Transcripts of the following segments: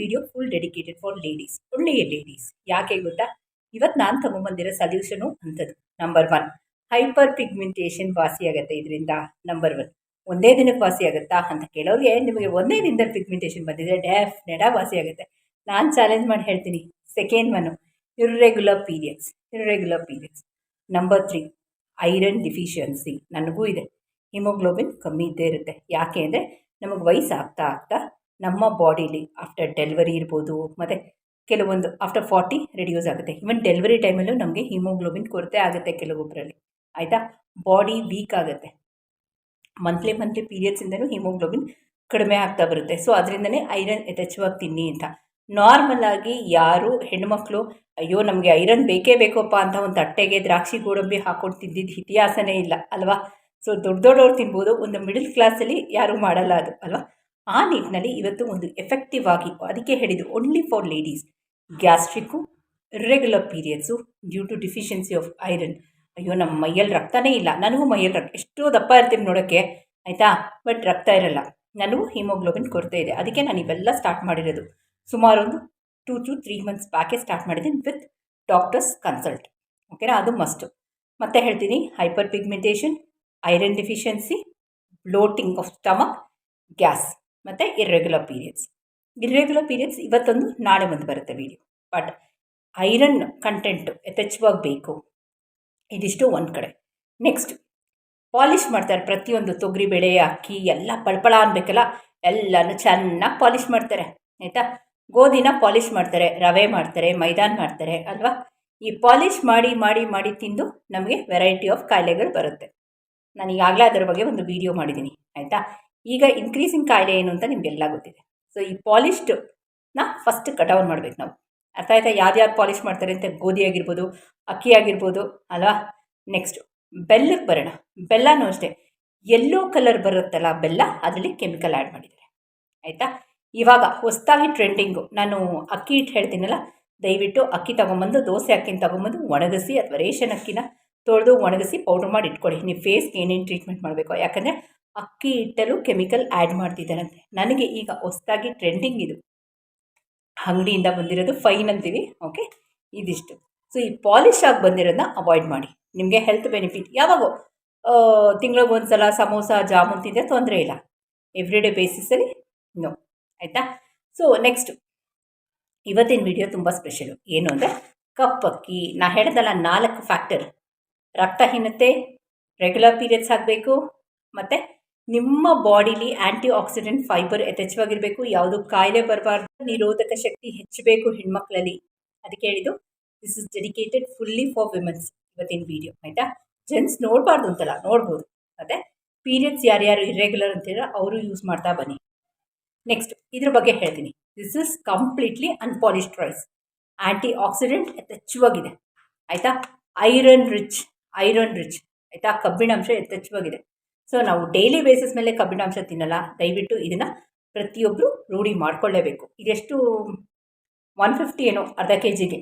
Video full dedicated for ladies ಒಳ್ಳೆಯ ladies ಯಾಕೆ ಗೊತ್ತಾ? ಇವತ್ತು ನಾನು ತಗೊಂಬಂದಿರೋ ಸಲ್ಯೂಷನು ಅಂಥದ್ದು. ನಂಬರ್ ಒನ್ ಹೈಪರ್ ಪಿಗ್ಮೆಂಟೇಷನ್ ವಾಸಿಯಾಗುತ್ತೆ ಇದರಿಂದ. ನಂಬರ್ ಒನ್ ಒಂದೇ ದಿನಕ್ಕೆ ವಾಸಿಯಾಗುತ್ತಾ ಅಂತ ಕೇಳೋರಿಗೆ ನಿಮಗೆ ಒಂದೇ ದಿನದಲ್ಲಿ ಪಿಗ್ಮೆಂಟೇಷನ್ ಬಂದಿದ್ರೆ ಡೆಫ್ನೆಟಾಗಿ ವಾಸಿ ಆಗುತ್ತೆ. ನಾನು ಚಾಲೆಂಜ್ ಮಾಡಿ ಹೇಳ್ತೀನಿ. Second one irregular periods irregular periods number three iron deficiency ನನಗೂ ಇದೆ. ಹಿಮೋಗ್ಲೋಬಿನ್ ಕಮ್ಮಿ ಇದ್ದೇ ಇರುತ್ತೆ. ಯಾಕೆ ಅಂದರೆ, ನಮಗೆ ವಯಸ್ಸಾಗ್ತಾ ಆಗ್ತಾ ನಮ್ಮ ಬಾಡಿಲಿ ಆಫ್ಟರ್ ಡೆಲಿವರಿ ಇರ್ಬೋದು, ಮತ್ತು ಕೆಲವೊಂದು ಆಫ್ಟರ್ ಫಾರ್ಟಿ ರೆಡ್ಯೂಸ್ ಆಗುತ್ತೆ. ಈವನ್ ಡೆಲಿವರಿ ಟೈಮಲ್ಲೂ ನಮಗೆ ಹಿಮೋಗ್ಲೋಬಿನ್ ಕೊರತೆ ಆಗುತ್ತೆ ಕೆಲವೊಬ್ಬರಲ್ಲಿ ಆಯಿತಾ? ಬಾಡಿ ವೀಕ್ ಆಗುತ್ತೆ. ಮಂತ್ಲಿ ಮಂತ್ಲಿ ಪೀರಿಯಡ್ಸಿಂದನೂ ಹಿಮೋಗ್ಲೋಬಿನ್ ಕಡಿಮೆ ಆಗ್ತಾ ಬರುತ್ತೆ. ಸೊ ಅದರಿಂದನೇ ಐರನ್ ಯಥೇಚ್ಛವಾಗಿ ತಿನ್ನಿ ಅಂತ. ನಾರ್ಮಲ್ ಆಗಿ ಯಾರು ಹೆಣ್ಮಕ್ಳು ಅಯ್ಯೋ, ನಮಗೆ ಐರನ್ ಬೇಕೇ ಬೇಕಪ್ಪ ಅಂತ ಒಂದು ತಟ್ಟೆಗೆ ದ್ರಾಕ್ಷಿ, ಗೋಡಂಬಿ ಹಾಕೊಂಡು ತಿಂದಿದ್ದು ಇತಿಹಾಸನೇ ಇಲ್ಲ, ಅಲ್ವಾ? ಸೊ ದೊಡ್ಡ ದೊಡ್ಡವ್ರು ತಿನ್ಬೋದು. ಒಂದು ಮಿಡಲ್ ಕ್ಲಾಸಲ್ಲಿ ಯಾರೂ ಮಾಡಲ್ಲ ಅದು, ಅಲ್ವಾ? ಆ ನಿಟ್ಟಿನಲ್ಲಿ ಇವತ್ತು ಒಂದು ಎಫೆಕ್ಟಿವ್ ಆಗಿ ಅದಕ್ಕೆ ಹೇಳಿದ್ದು only for ladies gastric irregular periods due to deficiency of iron ಅಯ್ಯೋ ನಮ್ಮ ಮೈಯಲ್ಲಿ ರಕ್ತನೇ ಇಲ್ಲ. ನನಗೂ ಮೈಯಲ್ಲಿ ರಕ್ತ ಎಷ್ಟೋ ದಪ್ಪ ಇರ್ತೀನಿ ನೋಡೋಕ್ಕೆ ಆಯಿತಾ? ಬಟ್ ರಕ್ತ ಇರಲ್ಲ. ನನಗೂ ಹಿಮೋಗ್ಲೋಬಿನ್ ಕೊರತೆ ಇದೆ. ಅದಕ್ಕೆ ನಾನು ಇವೆಲ್ಲ ಸ್ಟಾರ್ಟ್ ಮಾಡಿರೋದು. ಸುಮಾರು ಒಂದು ಟೂ ಟು ತ್ರೀ ಮಂತ್ಸ್ ಬ್ಯಾಕೆ ಸ್ಟಾರ್ಟ್ ಮಾಡಿದ್ದೀನಿ ವಿತ್ ಡಾಕ್ಟರ್ಸ್ ಕನ್ಸಲ್ಟ್ ಓಕೆನಾ ಅದು ಮಸ್ಟು ಮತ್ತೆ ಹೇಳ್ತೀನಿ hyperpigmentation iron deficiency bloating of stomach gas ಮತ್ತು ಇರ್ರೆಗ್ಯುಲರ್ ಪೀರಿಯಡ್ಸ್ ಇರ್ರೆಗ್ಯುಲರ್ ಪೀರಿಯಡ್ಸ್ ಇವತ್ತೊಂದು, ನಾಳೆ ಒಂದು ಬರುತ್ತೆ ವೀಡಿಯೋ ಬಟ್ ಐರನ್ ಕಂಟೆಂಟು ಯಥೇಚ್ಛವಾಗಿ ಬೇಕು. ಇದಿಷ್ಟು ಒಂದು ಕಡೆ. ನೆಕ್ಸ್ಟ್ ಪಾಲಿಶ್ ಮಾಡ್ತಾರೆ ಪ್ರತಿಯೊಂದು ತೊಗರಿಬೇಳೆ ಅಕ್ಕಿ, ಎಲ್ಲ ಪಳಪಳ ಅನ್ಬೇಕಲ್ಲ, ಎಲ್ಲನೂ ಚೆನ್ನಾಗಿ ಪಾಲಿಶ್ ಮಾಡ್ತಾರೆ, ಆಯಿತಾ? ಗೋಧಿನ ಪಾಲಿಶ್ ಮಾಡ್ತಾರೆ, ರವೆ ಮಾಡ್ತಾರೆ, ಮೈದಾನ ಮಾಡ್ತಾರೆ, ಅಲ್ವಾ? ಈ ಪಾಲಿಶ್ ಮಾಡಿ ಮಾಡಿ ಮಾಡಿ ತಿಂದು ನಮಗೆ ವೆರೈಟಿ ಆಫ್ ಕಾಯಿಲೆಗಳು ಬರುತ್ತೆ. ನಾನು ಈಗಾಗಲೇ ಅದರ ಬಗ್ಗೆ ಒಂದು ವಿಡಿಯೋ ಮಾಡಿದ್ದೀನಿ ಆಯಿತಾ? ಈಗ ಇನ್ಕ್ರೀಸಿಂಗ್ ಕಾಯಿಲೆ ಏನು ಅಂತ ನಿಮಗೆಲ್ಲ ಗೊತ್ತಿದೆ. ಸೊ ಈ ಪಾಲಿಶ್ಡ್ನ ಫಸ್ಟ್ ಕಟೌನ್ ಮಾಡ್ಬೇಕು ನಾವು. ಅರ್ಥ ಆಯ್ತಾ? ಪಾಲಿಷ್ ಮಾಡ್ತಾರೆ ಅಂತ? ಗೋಧಿ ಆಗಿರ್ಬೋದು, ಅಕ್ಕಿ ಆಗಿರ್ಬೋದು, ಅಲ್ವಾ? ನೆಕ್ಸ್ಟ್ ಬೆಲ್ಲಕ್ಕೆ ಬರೋಣ. ಬೆಲ್ಲನೂ ಅಷ್ಟೇ. ಎಲ್ಲೋ ಕಲರ್ ಬರುತ್ತಲ್ಲ ಬೆಲ್ಲ, ಅದರಲ್ಲಿ ಕೆಮಿಕಲ್ ಆ್ಯಡ್ ಮಾಡಿದ್ದಾರೆ. ಆಯಿತಾ? ಇವಾಗ ಹೊಸದಾಗಿ ಟ್ರೆಂಡಿಂಗು ನಾನು ಅಕ್ಕಿ ಹಿಟ್ಟು ಹೇಳ್ತೀನಲ್ಲ? ದಯವಿಟ್ಟು ಅಕ್ಕಿ ತೊಗೊಂಬಂದು, ದೋಸೆ ಅಕ್ಕಿನ ತೊಗೊಂಬಂದು, ಒಣಗಿಸಿ ಅಥವಾ ರೇಷನ್ ಅಕ್ಕಿನ ತೊಳೆದು ಒಣಗಿಸಿ ಪೌಡ್ರ್ ಮಾಡಿ ಇಟ್ಕೊಳ್ಳಿ. ನೀವು ಫೇಸ್ಗೆ ಏನೇನು ಟ್ರೀಟ್ಮೆಂಟ್ ಮಾಡಬೇಕು? ಯಾಕಂದರೆ ಅಕ್ಕಿ ಹಿಟ್ಟಲ್ಲೂ ಕೆಮಿಕಲ್ ಆ್ಯಡ್ ಮಾಡ್ತಿದ್ದಾರಂತೆ. ನನಗೆ ಈಗ ಹೊಸದಾಗಿ ಟ್ರೆಂಡಿಂಗ್ ಇದು. ಅಂಗಡಿಯಿಂದ ಬಂದಿರೋದು ಫೈನ್ ಅಂತೀವಿ, ಓಕೆ? ಇದಿಷ್ಟು. ಸೊ, ಈ ಪಾಲಿಶ್ ಆಗಿ ಬಂದಿರೋದನ್ನ ಅವಾಯ್ಡ್ ಮಾಡಿ. ನಿಮಗೆ ಹೆಲ್ತ್ ಬೆನಿಫಿಟ್. ಯಾವಾಗೋ? ತಿಂಗಳಿಗೆ ಒಂದು ಸಲ ಸಮೋಸ, ಜಾಮೂನ್ ತಿಂದರೆ ತೊಂದರೆ ಇಲ್ಲ. ಎವ್ರಿ ಡೇ ಬೇಸಿಸಲ್ಲಿ ನೋ. ಆಯಿತಾ? So, next. ಇವತ್ತಿನ ವಿಡಿಯೋ ತುಂಬ ಸ್ಪೆಷಲು. ಏನು ಅಂದರೆ ಕಪ್ಪಕ್ಕಿ ನಾ ಹೇಳ್ದಲ್ಲ, ನಾಲ್ಕು ಫ್ಯಾಕ್ಟರ್. ರಕ್ತಹೀನತೆ ರೆಗ್ಯುಲರ್ ಪೀರಿಯಡ್ಸ್ ಆಗಬೇಕು, ಮತ್ತು ನಿಮ್ಮ ಬಾಡಿಲಿ ಆ್ಯಂಟಿ ಆಕ್ಸಿಡೆಂಟ್ ಫೈಬರ್ ಯಥೇಚ್ಛವಾಗಿರಬೇಕು, ಯಾವುದು ಕಾಯಿಲೆ ಬರಬಾರ್ದು, ನಿರೋಧಕ ಶಕ್ತಿ ಹೆಚ್ಚಬೇಕು ಹೆಣ್ಮಕ್ಳಲ್ಲಿ. ಅದಕ್ಕೆ ಹೇಳಿದ್ದು this is dedicated fully for womens ಇವತ್ತಿನ ವಿಡಿಯೋ ಆಯಿತಾ? ಜೆಂಟ್ಸ್ ನೋಡಬಾರ್ದು ಅಂತಲ್ಲ, ನೋಡ್ಬೋದು. ಮತ್ತು ಪೀರಿಯಡ್ಸ್ ಯಾರ್ಯಾರು ಇರ್ರೆಗ್ಯುಲರ್ ಅಂತೀರ, ಅವರು ಯೂಸ್ ಮಾಡ್ತಾ ಬನ್ನಿ. ನೆಕ್ಸ್ಟ್ ಇದ್ರ ಬಗ್ಗೆ ಹೇಳ್ತೀನಿ. This is completely unpolished rice antioxidant ಯಥೇಚ್ಛವಾಗಿದೆ. ಆಯಿತಾ? ಐರನ್ ರಿಚ್ ಐರನ್ ರಿಚ್ ಆಯಿತಾ? ಕಬ್ಬಿಣಾಂಶ ಯಥೇಚ್ಛವಾಗಿದೆ. ಸೊ ನಾವು ಡೈಲಿ ಬೇಸಿಸ್ ಮೇಲೆ ಕಬ್ಬಿಣಾಂಶ ತಿನ್ನಲ್ಲ. ದಯವಿಟ್ಟು ಇದನ್ನು ಪ್ರತಿಯೊಬ್ಬರು ರೂಢಿ ಮಾಡಿಕೊಳ್ಳೇಬೇಕು. ಇದೆಷ್ಟು? ಒನ್ ಫಿಫ್ಟಿ ಏನೋ, ಅರ್ಧ ಕೆ ಜಿಗೆ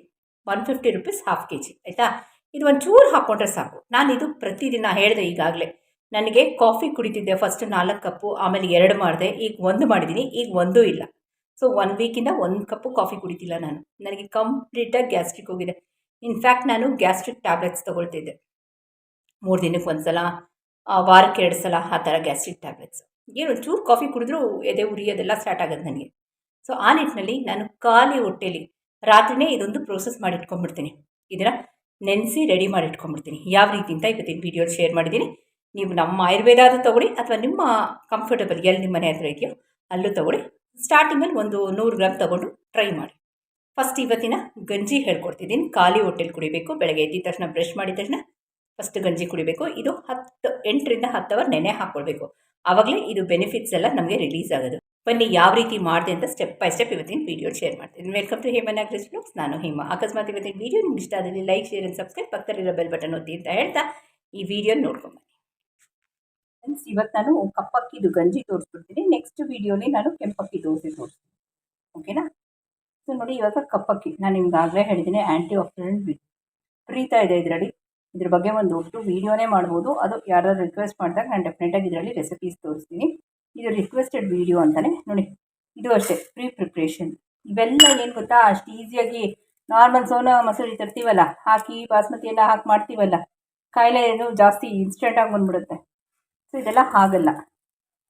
one fifty rupees half K G ಆಯಿತಾ? ಇದು ಒಂದು ಚೂರು ಹಾಕ್ಕೊಂಡ್ರೆ ಸಾಕು. ನಾನು ಇದು ಪ್ರತಿದಿನ ಹೇಳಿದೆ ಈಗಾಗಲೇ. ನನಗೆ ಕಾಫಿ ಕುಡಿತಿದ್ದೆ ಫಸ್ಟ್ ನಾಲ್ಕು ಕಪ್ಪು, ಆಮೇಲೆ ಎರಡು ಮಾಡಿದೆ. ಈಗ ಒಂದು ಮಾಡಿದ್ದೀನಿ ಈಗ ಒಂದೂ ಇಲ್ಲ. ಸೊ ಒನ್ ವೀಕಿಂದ ಒಂದು ಕಪ್ಪು ಕಾಫಿ ಕುಡಿತಿಲ್ಲ ನಾನು. ನನಗೆ ಕಂಪ್ಲೀಟಾಗಿ ಗ್ಯಾಸ್ಟ್ರಿಕ್ ಹೋಗಿದೆ. ಇನ್ಫ್ಯಾಕ್ಟ್ ನಾನು ಗ್ಯಾಸ್ಟ್ರಿಕ್ ಟ್ಯಾಬ್ಲೆಟ್ಸ್ ತೊಗೊಳ್ತಿದ್ದೆ. ಮೂರು ದಿನಕ್ಕೆ ಒಂದು ಸಲ ವಾರಕ್ಕೆ ಎರಡು ಸಲ ಆ ಥರ ಗ್ಯಾಸ್ಟ್ರಿಕ್ ಟ್ಯಾಬ್ಲೆಟ್ಸ್. ಏನು ಚೂರು ಕಾಫಿ ಕುಡಿದ್ರೂ ಎದೆ ಉರಿಯೋದೆಲ್ಲ ಸ್ಟಾರ್ಟ್ ಆಗೋದು ನನಗೆ. ಸೊ, ಆ ನಿಟ್ಟಿನಲ್ಲಿ ನಾನು ಖಾಲಿ ಹೊಟ್ಟೆಲಿ ರಾತ್ರಿನೇ ಇದೊಂದು ಪ್ರೋಸೆಸ್ ಮಾಡಿ ಇಟ್ಕೊಂಡ್ಬಿಡ್ತೀನಿ. ಇದನ್ನು ನೆನೆಸಿ ರೆಡಿ ಮಾಡಿ ಇಟ್ಕೊಂಡ್ಬಿಡ್ತೀನಿ. ಯಾವ ರೀತಿ ಅಂತ ಇವತ್ತಿನ ವೀಡಿಯೋ ಶೇರ್ ಮಾಡಿದ್ದೀನಿ. ನೀವು ನಮ್ಮ ಆಯುರ್ವೇದಾದ ತೊಗೊಳ್ಳಿ ಅಥವಾ ನಿಮ್ಮ ಕಂಫರ್ಟಬಲ್ ಎಲ್ಲಿ ನಿಮ್ಮ ಮನೆ ಹತ್ರ ಇದೆಯೋ ಅಲ್ಲೂ ತೊಗೊಳ್ಳಿ. ಸ್ಟಾರ್ಟಿಂಗಲ್ಲಿ ಒಂದು ನೂರು ಗ್ರಾಮ್ ತೊಗೊಂಡು ಟ್ರೈ ಮಾಡಿ. ಫಸ್ಟ್ ಇವತ್ತಿನ ಗಂಜಿ ಹೇಳ್ಕೊಡ್ತಿದ್ದೀನಿ. ಖಾಲಿ ಹೊಟ್ಟೆಲಿ ಕುಡಿಬೇಕು. ಬೆಳಗ್ಗೆ ಎದ್ದಿದ ತಕ್ಷಣ ಬ್ರಷ್ ಮಾಡಿದ ತಕ್ಷಣ ಫಸ್ಟ್ ಗಂಜಿ ಕುಡಿಬೇಕು. ಇದು ಹತ್ತು, ಎಂಟರಿಂದ ಹತ್ತು ಅವರ್ ನೆನೆ ಹಾಕ್ಕೊಳ್ಬೇಕು ಆವಾಗಲೇ ಇದು ಬೆನಿಫಿಟ್ಸ್ ಎಲ್ಲ ನಮಗೆ ರಿಲೀಸ್ ಆಗೋದು. ಬನ್ನಿ ಯಾವ ರೀತಿ ಮಾಡಿದೆ ಅಂತ ಸ್ಟೆಪ್ ಬೈ ಸ್ಟೆಪ್ ಇವತ್ತಿನ ವೀಡಿಯೋ ಶೇರ್ ಮಾಡ್ತೀನಿ. ವೆಲ್ಕಮ್ ಟು ಹೇಮನ್ ಅಗ್ರೆಸ್ ಬ್ಲಾಗ್ಸ್ ನಾನು ಹೇಮ. ಅಕಸ್ಮಾತ್ ಇವತ್ತಿನ ವೀಡಿಯೋ ನಿಮ್ಗೆ ಇಷ್ಟ ಆದಲ್ಲಿ ಲೈಕ್ ಶೇರ್ ಆ್ಯಂಡ್ ಸಬ್ಸ್ಕ್ರೈಬ್ ಪಕ್ಕದಲ್ಲಿರೋ ಬೆಲ್ ಬಟನ್ ಒತ್ತಿ ಅಂತ ಹೇಳ್ತಾ ಈ ವಿಡಿಯೋ ನೋಡ್ಕೊಂಬನ್ನಿ ಫ್ರೆಂಡ್ಸ್ ಇವತ್ತು ನಾನು ಕಪ್ಪಕ್ಕಿದು ಗಂಜಿ ತೋರಿಸ್ಬಿಡ್ತೀನಿ. ನೆಕ್ಸ್ಟ್ ವೀಡಿಯೋಲಿ ನಾನು ಕೆಂಪಕ್ಕಿ ದೋಸೆ ತೋರಿಸ್ತೀನಿ. ಓಕೆನಾ ಸೊ ನೋಡಿ ಇವಾಗ ಕಪ್ಪಕ್ಕಿ. ನಾನು ನಿಮ್ಗೆ ಆಗಲೇ ಹೇಳಿದ್ದೀನಿ ಆ್ಯಂಟಿ ಆಕ್ಸಿಡೆಂಟ್ ಪ್ರೀತಾ ಇದೆ ಇದರಲ್ಲಿ. ಇದ್ರ ಬಗ್ಗೆ ಒಂದು ದೊಡ್ಡ ವೀಡಿಯೋನೇ ಮಾಡ್ಬೋದು. ಅದು ಯಾರಾದ್ರು ರಿಕ್ವೆಸ್ಟ್ ಮಾಡಿದಾಗ ನಾನು ಡೆಫಿನೆಟಾಗಿ ಇದರಲ್ಲಿ ರೆಸಿಪೀಸ್ ತೋರಿಸ್ತೀನಿ. ಇದು ರಿಕ್ವೆಸ್ಟೆಡ್ ವೀಡಿಯೋ ಅಂತಲೇ ನೋಡಿ, ಇದು ಅಷ್ಟೇ ಪ್ರೀ ಪ್ರಿಪ್ರೇಷನ್ ಇವೆಲ್ಲ ಏನು ಗೊತ್ತಾ? ಅಷ್ಟು ಈಸಿಯಾಗಿ ನಾರ್ಮಲ್ ಸೋನಾ ಮಸೂರಿ ತರ್ತೀವಲ್ಲ, ಹಾಕಿ ಬಾಸ್ಮತಿ ಎಲ್ಲ ಹಾಕಿ ಮಾಡ್ತೀವಲ್ಲ, ಕಾಯಿಲೆ ಏನು ಜಾಸ್ತಿ ಇನ್ಸ್ಟೆಂಟಾಗಿ ಬಂದ್ಬಿಡುತ್ತೆ. ಸೊ ಇದೆಲ್ಲ ಆಗಲ್ಲ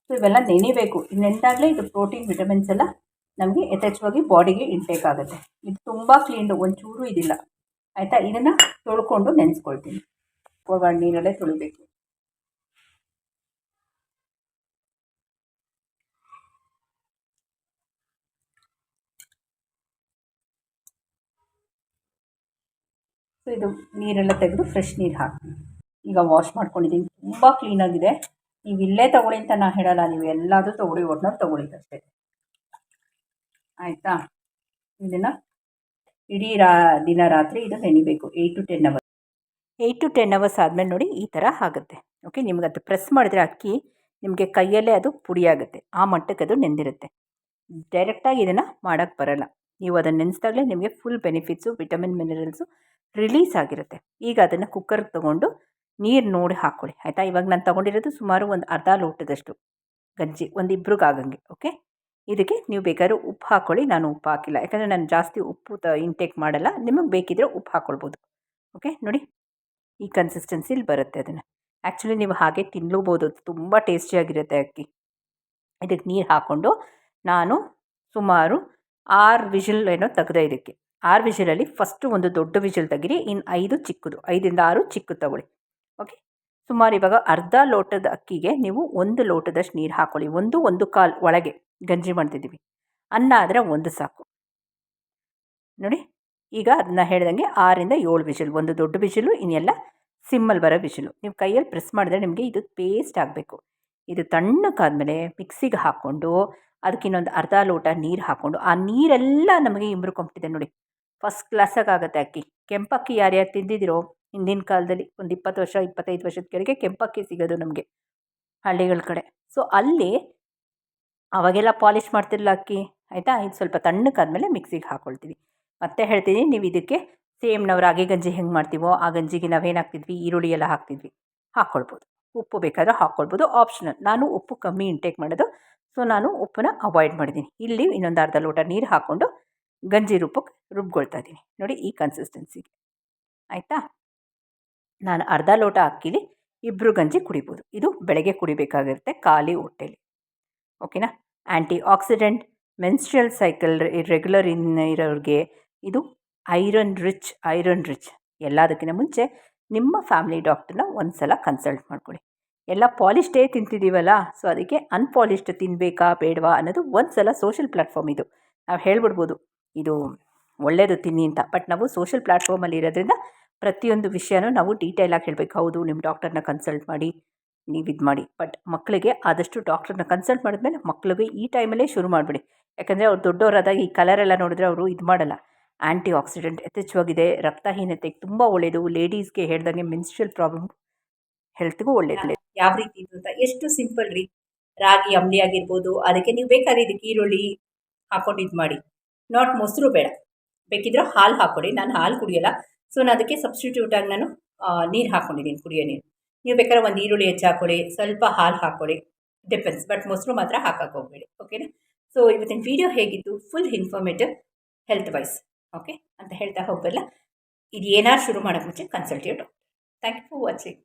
ಸೊ ಇವೆಲ್ಲ ನೆನಿಬೇಕು. ನೆನೆದಾಗಲೇ ಇದು ಪ್ರೋಟೀನ್ ವಿಟಮಿನ್ಸ್ ಎಲ್ಲ ನಮಗೆ ಯಥೇಚ್ಛವಾಗಿ ಬಾಡಿಗೆ ಇಂಟೇಕ್ ಆಗುತ್ತೆ. ಇದು ತುಂಬ ಕ್ಲೀನ್ ಒಂಚೂರು ಇದಿಲ್ಲ. ಆಯಿತಾ? ಇದನ್ನು ತೊಳ್ಕೊಂಡು ನೆನೆಸ್ಕೊಳ್ತೀನಿ. ಹೋಗಾಡಿ ನೀರಲ್ಲೇ ತೊಳಿಬೇಕು. ಇದು ನೀರೆಲ್ಲ ತೆಗೆದು ಫ್ರೆಶ್ ನೀರು ಹಾಕಿ ಈಗ ವಾಶ್ ಮಾಡ್ಕೊಂಡಿದ್ದೀನಿ. ತುಂಬ ಕ್ಲೀನಾಗಿದೆ ನೀವು ಇಲ್ಲೇ ತೊಗೊಳ್ಳಿ ಅಂತ ನಾನು ಹೇಳಲ್ಲ. ನೀವು ಎಲ್ಲಾದರೂ ತೊಗೊಳ್ಳಿ ಒಟ್ನಲ್ಲಿ ತೊಗೊಳ್ಳಿ ಅಷ್ಟೇ. ಆಯಿತಾ? ಇದನ್ನು ಇಡೀ ರಾ, ದಿನ ರಾತ್ರಿ ಇದು ನೆನಿಬೇಕು eight to ten hours eight to ten hours ಆದಮೇಲೆ ನೋಡಿ ಈ ಥರ ಆಗುತ್ತೆ. ಓಕೆ ನಿಮ್ಗೆ ಅದು ಪ್ರೆಸ್ ಮಾಡಿದ್ರೆ ಅಕ್ಕಿ ನಿಮಗೆ ಕೈಯಲ್ಲೇ ಅದು ಪುಡಿಯಾಗುತ್ತೆ ಆ ಮಟ್ಟಕ್ಕೆ ಅದು ನೆಂದಿರುತ್ತೆ. ಡೈರೆಕ್ಟಾಗಿ ಇದನ್ನು ಮಾಡೋಕ್ಕೆ ಬರಲ್ಲ. ನೀವು ಅದನ್ನು ನೆನೆಸ್ದಾಗಲೇ ನಿಮಗೆ full benefits vitamin minerals release ಆಗಿರುತ್ತೆ. ಈಗ ಅದನ್ನು ಕುಕ್ಕರ್ಗೆ ತೊಗೊಂಡು ನೀರು ನೋಡಿ ಹಾಕ್ಕೊಳ್ಳಿ ಆಯಿತಾ? ಇವಾಗ ನಾನು ತೊಗೊಂಡಿರೋದು ಸುಮಾರು ಒಂದು ಅರ್ಧ ಲೋಟದಷ್ಟು ಗಂಜಿ ಒಂದು ಇಬ್ರಿಗೆ ಆಗಂಗೆ. ಓಕೆ ಇದಕ್ಕೆ ನೀವು ಬೇಕಾದ್ರೂ ಉಪ್ಪು ಹಾಕ್ಕೊಳ್ಳಿ ನಾನು ಉಪ್ಪು ಹಾಕಿಲ್ಲ. ಯಾಕಂದರೆ ನಾನು ಜಾಸ್ತಿ ಉಪ್ಪು ತ ಇಂಟೇಕ್ ಮಾಡಲ್ಲ. ನಿಮಗೆ ಬೇಕಿದ್ದರೆ ಉಪ್ಪು ಹಾಕ್ಕೊಳ್ಬೋದು ಓಕೆ ನೋಡಿ. ಈ ಕನ್ಸಿಸ್ಟೆನ್ಸಿಲಿ ಬರುತ್ತೆ ಅದನ್ನು. ಆ್ಯಕ್ಚುಲಿ ನೀವು ಹಾಗೆ ತಿನ್ಲೂಬೋದು. ತುಂಬ ಟೇಸ್ಟಿಯಾಗಿರುತ್ತೆ ಅಕ್ಕಿ. ಇದಕ್ಕೆ ನೀರು ಹಾಕ್ಕೊಂಡು ನಾನು ಸುಮಾರು ಆರು ವಿಷಲ್ ಏನೋ ತೆಗೆದೆ ಇದಕ್ಕೆ. ಆರು ವಿಷಲಲ್ಲಿ ಫಸ್ಟು ಒಂದು ದೊಡ್ಡ ವಿಷಲ್ ತೆಗೀರಿ. ಇನ್ನು ಐದು ಚಿಕ್ಕದು. ಐದರಿಂದ ಆರು ಚಿಕ್ಕದು ತಗೊಳ್ಳಿ. ಓಕೆ ಸುಮಾರು ಇವಾಗ ಅರ್ಧ ಲೋಟದ ಅಕ್ಕಿಗೆ ನೀವು ಒಂದು ಲೋಟದಷ್ಟು ನೀರು ಹಾಕೊಳ್ಳಿ. ಒಂದು ಒಂದು ಕಾಲು ಒಳಗೆ ಗಂಜಿ ಮಾಡ್ತಿದ್ದೀವಿ. ಅನ್ನ ಆದರೆ ಒಂದು ಸಾಕು. ನೋಡಿ, ಈಗ ಅದನ್ನ ಹೇಳ್ದಂಗೆ ಆರಿಂದ ಏಳು ಬಿಸಿಲು ಒಂದು ದೊಡ್ಡ ಬಿಸಿಲು ಇನ್ನೆಲ್ಲ ಸಿಮ್ಮಲ್ಲಿ ಬರೋ ಬಿಸಿಲು ನೀವು ಕೈಯಲ್ಲಿ ಪ್ರೆಸ್ ಮಾಡಿದ್ರೆ ನಿಮಗೆ ಇದು ಪೇಸ್ಟ್ ಆಗಬೇಕು. ಇದು ತಣ್ಣಕ್ಕಾದ್ಮೇಲೆ ಮಿಕ್ಸಿಗೆ ಹಾಕ್ಕೊಂಡು ಅದಕ್ಕೆ ಇನ್ನೊಂದು ಅರ್ಧ ಲೋಟ ನೀರು ಹಾಕ್ಕೊಂಡು, ಆ ನೀರೆಲ್ಲ ನಮಗೆ ಇಂಬ್ರುಕೊಂಬಿಟ್ಟಿದೆ ನೋಡಿ. ಫಸ್ಟ್ ಕ್ಲಾಸಾಗಿ ಆಗುತ್ತೆ ಅಕ್ಕಿ. ಕೆಂಪಕ್ಕಿ ಯಾರ್ಯಾರು ತಿಂದಿದ್ದೀರೋ ಹಿಂದಿನ ಕಾಲದಲ್ಲಿ ಒಂದು ಇಪ್ಪತ್ತು ವರ್ಷ, ಇಪ್ಪತ್ತೈದು ವರ್ಷದ ಕೆಳಗೆ ಕೆಂಪಕ್ಕಿ ಸಿಗೋದು ನಮಗೆ, ಹಳ್ಳಿಗಳ ಕಡೆ. ಸೊ ಅಲ್ಲಿ ಅವಾಗೆಲ್ಲ ಪಾಲಿಷ್ ಮಾಡ್ತಿರಲಿಲ್ಲ ಅಕ್ಕಿ, ಆಯಿತಾ? ಇದು ಸ್ವಲ್ಪ ತಣ್ಣಕ್ಕಾದ್ಮೇಲೆ ಮಿಕ್ಸಿಗೆ ಹಾಕ್ಕೊಳ್ತೀವಿ ಮತ್ತೆ ಹೇಳ್ತೀನಿ, ನೀವು ಇದಕ್ಕೆ ಸೇಮ್ ನಾವು ರಾಗಿ ಗಂಜಿ ಹೆಂಗೆ ಮಾಡ್ತೀವೋ, ಆ ಗಂಜಿಗೆ ನಾವೇನು ಹಾಕ್ತಿದ್ವಿ? ಈರುಳ್ಳಿ ಎಲ್ಲ ಹಾಕ್ತಿದ್ವಿ. ಹಾಕ್ಕೊಳ್ಬೋದು ಉಪ್ಪು ಬೇಕಾದ್ರೆ ಹಾಕ್ಕೊಳ್ಬೋದು ಆಪ್ಷನಲ್ ನಾನು ಉಪ್ಪು ಕಮ್ಮಿ ಇಂಟೇಕ್ ಮಾಡೋದು. ಸೊ ನಾನು ಉಪ್ಪನ್ನ ಅವಾಯ್ಡ್ ಮಾಡಿದ್ದೀನಿ ಇಲ್ಲಿ ಇನ್ನೊಂದು ಅರ್ಧ ಲೋಟ ನೀರು ಹಾಕ್ಕೊಂಡು ಗಂಜಿ ರೂಪಕ್ಕೆ ರುಬ್ಕೊಳ್ತಾ ಇದ್ದೀನಿ. ನೋಡಿ ಈ ಕನ್ಸಿಸ್ಟೆನ್ಸಿಗೆ ಆಯಿತಾ? ನಾನು ಅರ್ಧ ಲೋಟ ಅಕ್ಕಿಲಿ ಇಬ್ಬರು ಗಂಜಿ ಕುಡಿಬೋದು. ಇದು ಬೆಳಗ್ಗೆ ಕುಡಿಬೇಕಾಗಿರುತ್ತೆ ಖಾಲಿ ಹೊಟ್ಟೆಲಿ. ಓಕೆನಾ? Antioxidant menstrual cycle regular in ಇರೋರಿಗೆ ಇದು ಐರನ್ ರಿಚ್ ಐರನ್ ರಿಚ್. ಎಲ್ಲದಕ್ಕಿಂತ ಮುಂಚೆ ನಿಮ್ಮ ಫ್ಯಾಮಿಲಿ ಡಾಕ್ಟರ್ನ ಒಂದು ಸಲ ಕನ್ಸಲ್ಟ್ ಮಾಡ್ಕೊಳ್ಳಿ ಎಲ್ಲ ಪಾಲಿಶ್ಡೇ ತಿಂತಿದ್ದೀವಲ್ಲ ಸೊ ಅದಕ್ಕೆ ಅನ್ಪಾಲಿಶ್ಡ್ ತಿನ್ನಬೇಕಾ ಬೇಡವಾ ಅನ್ನೋದು ಒಂದು ಸಲ ಸೋಷಲ್ ಪ್ಲ್ಯಾಟ್ಫಾರ್ಮ್ ಇದು. ನಾವು ಹೇಳ್ಬಿಡ್ಬೋದು, ಇದು ಒಳ್ಳೆಯದು ತಿನ್ನಿ ಅಂತ. ಬಟ್ ನಾವು ಸೋಷಿಯಲ್ ಪ್ಲ್ಯಾಟ್ಫಾರ್ಮಲ್ಲಿ ಇರೋದ್ರಿಂದ ಪ್ರತಿಯೊಂದು ವಿಷಯನೂ ನಾವು ಡೀಟೇಲಾಗಿ ಹೇಳಬೇಕು. ಹೌದು ನಿಮ್ಮ ಡಾಕ್ಟರ್ನ ಕನ್ಸಲ್ಟ್ ಮಾಡಿ, ನೀವು ಇದು ಮಾಡಿ. ಬಟ್ ಮಕ್ಕಳಿಗೆ ಆದಷ್ಟು ಡಾಕ್ಟರ್ನ ಕನ್ಸಲ್ಟ್ ಮಾಡಿದ್ಮೇಲೆ ಮಕ್ಕಳಿಗೆ ಈ ಟೈಮಲ್ಲೇ ಶುರು ಮಾಡಿಬಿಡಿ. ಯಾಕಂದರೆ ಅವ್ರು ದೊಡ್ಡವರಾದಾಗ ಈ ಕಲರೆಲ್ಲ ನೋಡಿದ್ರೆ ಅವರು ಇದು ಮಾಡಲ್ಲ. ಆ್ಯಂಟಿ ಆಕ್ಸಿಡೆಂಟ್ ಯಥೇಚ್ಛವಾಗಿದೆ ರಕ್ತಹೀನತೆಗೆ ತುಂಬ ಒಳ್ಳೆಯದು ಲೇಡೀಸ್ಗೆ ಹೇಳ್ದಂಗೆ ಮೆನ್ಸ್ಟ್ರಲ್ ಪ್ರಾಬ್ಲಮ್ ಹೆಲ್ತ್ಗೂ ಒಳ್ಳೆಯದು ಯಾವ ರೀತಿ ಅಂತ, ಎಷ್ಟು ಸಿಂಪಲ್ ರೀ ರಾಗಿ, ಅಂಬಲಿ ಆಗಿರ್ಬೋದು, ಅದಕ್ಕೆ ನೀವು ಬೇಕಾದ್ರೆ ಇದಕ್ಕೆ ಈರುಳ್ಳಿ ಹಾಕೊಂಡು ಇದು ಮಾಡಿ. ನಾಟ್ ಮೊಸರು ಬೇಡ. ಬೇಕಿದ್ರೆ ಹಾಲು ಹಾಕ್ಕೊಡಿ. ನಾನು ಹಾಲು ಕುಡಿಯೋಲ್ಲ. ಸೊ ನಾನು ಅದಕ್ಕೆ ಸಬ್ಸ್ಟಿಟ್ಯೂಟಾಗಿ ನಾನು ನೀರು ಹಾಕ್ಕೊಂಡಿದ್ದೀನಿ ಕುಡಿಯೋ ನೀರು. ನೀವು ಬೇಕಾದ್ರೆ ಒಂದು ಈರುಳ್ಳಿ ಹೆಚ್ಚಾಕೊಳ್ಳಿ, ಸ್ವಲ್ಪ ಹಾಲು ಹಾಕ್ಕೊಳ್ಳಿ ಡಿಪೆನ್ಸ್ ಬಟ್ ಮೊಸರು ಮಾತ್ರ ಹಾಕಕ್ಕೆ ಹೋಗಬೇಡಿ ಓಕೆನಾ ಸೊ ಇವತ್ತಿನ ವೀಡಿಯೋ ಹೇಗಿತ್ತು? Full informative health wise okay ಅಂತ ಹೇಳ್ತಾ ಹೋಗಲ್ಲ ಇದು ಏನಾರು ಶುರು ಮಾಡೋಕ್ಕೆ ಮುಂಚೆ consult you doctor thank you for watching